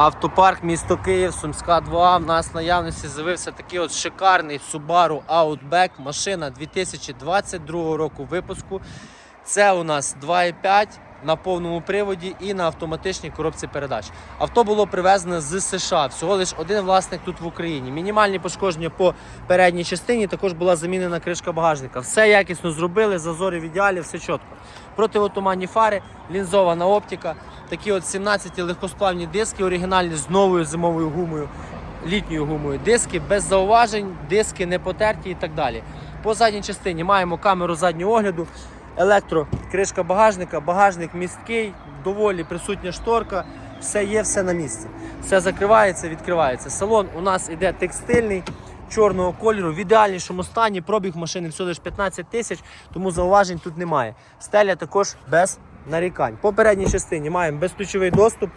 Автопарк місто Київ, Сумська 2. В нас в наявності з'явився такий от шикарний Subaru Outback. Машина 2022 року випуску. Це у нас 2,5 на повному приводі і на автоматичній коробці передач. Авто було привезено з США. Всього лише один власник тут в Україні. Мінімальні пошкодження по передній частині. Також була замінена кришка багажника. Все якісно зробили, зазори в ідеалі, все чітко. Противотуманні фари, лінзована оптика, такі от 17 легкосплавні диски, оригінальні з новою зимовою гумою, літньою гумою. Диски без зауважень, диски не потерті і так далі. По задній частині маємо камеру заднього огляду, електрокришка багажника, багажник місткий, доволі присутня шторка, все є, все на місці. Все закривається, відкривається. Салон у нас іде текстильний. Чорного кольору в ідеальнішому стані. Пробіг машини всього лише 15 тисяч, тому зауважень тут немає. Стеля також без нарікань. По передній частині маємо безключовий доступ,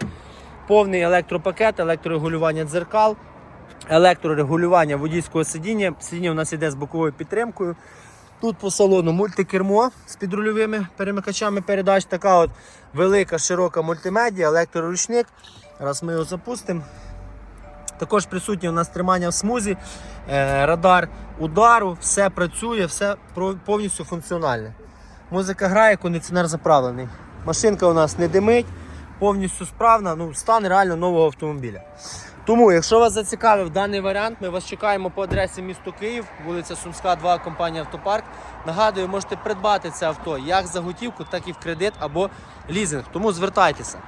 повний електропакет, електрорегулювання дзеркал, електрорегулювання водійського сидіння. Сидіння у нас іде з боковою підтримкою. Тут по салону мультикермо з підрульовими перемикачами передач. Така от велика широка мультимедіа, електроручник. Зараз ми його запустимо. Також присутнє у нас тримання в смузі, е, радар удару, все працює, все повністю функціональне. Музика грає, кондиціонер заправлений. Машинка у нас не димить, повністю справна, ну, стан реально нового автомобіля. Тому, якщо вас зацікавив даний варіант, ми вас чекаємо по адресі місто Київ, вулиця Сумська, 2, компанія Автопарк. Нагадую, можете придбати це авто як за готівку, так і в кредит або лізинг. Тому звертайтеся.